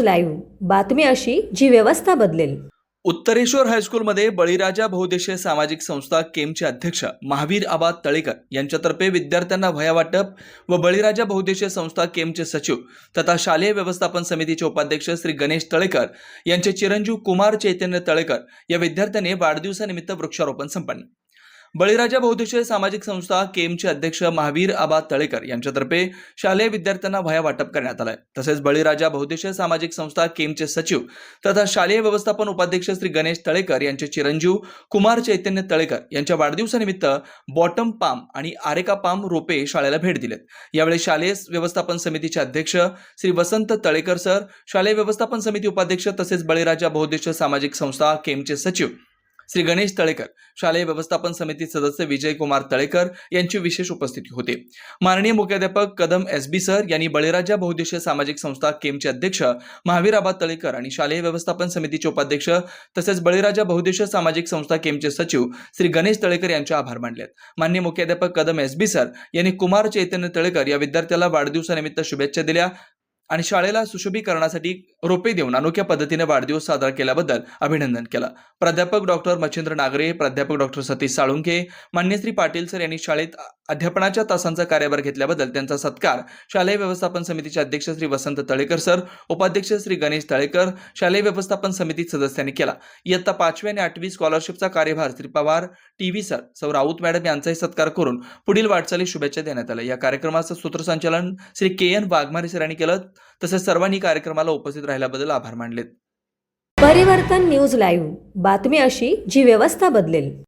Live. बातमी अशी जी व्यवस्था बदलेल. उत्तरेश्वर हायस्कूलमध्ये बळीराजा बहुदेशीय सामाजिक संस्था केमचे अध्यक्ष महावीर आबा तळेकर यांच्यातर्फे विद्यार्थ्यांना वह्या वाटप व बळीराजा बहुदेशीय संस्था केमचे सचिव तथा शालेय व्यवस्थापन समितीचे उपाध्यक्ष श्री गणेश तळेकर यांचे चिरंजीव कुमार चैतन्य तळेकर या विद्यार्थ्यांनी वाढदिवसानिमित्त वृक्षारोपण संपन्न. बळीराजा बहुदेशीय सामाजिक संस्था केमचे अध्यक्ष महावीर आबा तळेकर यांच्यातर्फे शालेय विद्यार्थ्यांना वह्या वाटप करण्यात आलाय. तसेच बळीराजा बहुदेशीय सामाजिक संस्था केमचे सचिव तथा शालेय व्यवस्थापन उपाध्यक्ष श्री गणेश तळेकर यांचे चिरंजीव कुमार चैतन्य तळेकर यांच्या वाढदिवसानिमित्त बॉटम पाम आणि आरेका पाम रोपे शाळेला भेट दिलेत. यावेळी शालेय व्यवस्थापन समितीचे अध्यक्ष श्री वसंत तळेकर सर शालेय व्यवस्थापन समिती उपाध्यक्ष तसेच बळीराजा बहुद्देशीय सामाजिक संस्था केमचे सचिव श्री गणेश तळेकर शालेय व्यवस्थापन समिती सदस्य विजय कुमार तळेकर यांची विशेष उपस्थिती होती. माननीय मुख्याध्यापक कदम एस बी सर यांनी बळीराजा बहुद्देशीय सामाजिक संस्था केमचे अध्यक्ष महावीर तळेकर आणि शालेय व्यवस्थापन समितीचे उपाध्यक्ष तसेच बळीराजा बहुद्देशीय सामाजिक संस्था केमचे सचिव श्री गणेश तळेकर यांचे आभार मानलेत. मान्य मुख्याध्यापक कदम एस बी सर यांनी कुमार चैतन्य तळेकर या विद्यार्थ्याला वाढदिवसानिमित्त शुभेच्छा दिल्या. आणि शाळेला सुशोभीकरणासाठी रोपे देऊन अनोख्या पद्धतीने वाढदिवस साजरा केल्याबद्दल अभिनंदन केलं. प्राध्यापक डॉक्टर मच्छिंद्र नागरे प्राध्यापक डॉक्टर सतीश साळुंखे मान्यश्री पाटील सर यांनी शाळेत अध्यापनाच्या तासांचा कार्यभार घेतल्याबद्दल त्यांचा सत्कार. शालेय व्यवस्थापन समितीचे अध्यक्ष श्री वसंत तळेकर सर उपाध्यक्ष श्री गणेश तळेकर शालेय व्यवस्थापन समिती सदस्यांनी केला. इयत्ता पाचवी आणि आठवी स्कॉलरशिपचा कार्यभार Shri Pawar T V sir सौ राऊत मॅडम यांचाही सत्कार करून पुढील वाटचाली शुभेच्छा देण्यात आल्या. या कार्यक्रमाचं सूत्रसंचालन श्री के एन वाघमारे सरांनी केलं. तसेच सर्वांनी कार्यक्रमाला उपस्थित राहिल्याबद्दल आभार मानलेत. परिवर्तन न्यूज लाईव्ह. बातमी अशी जी व्यवस्था बदलेल.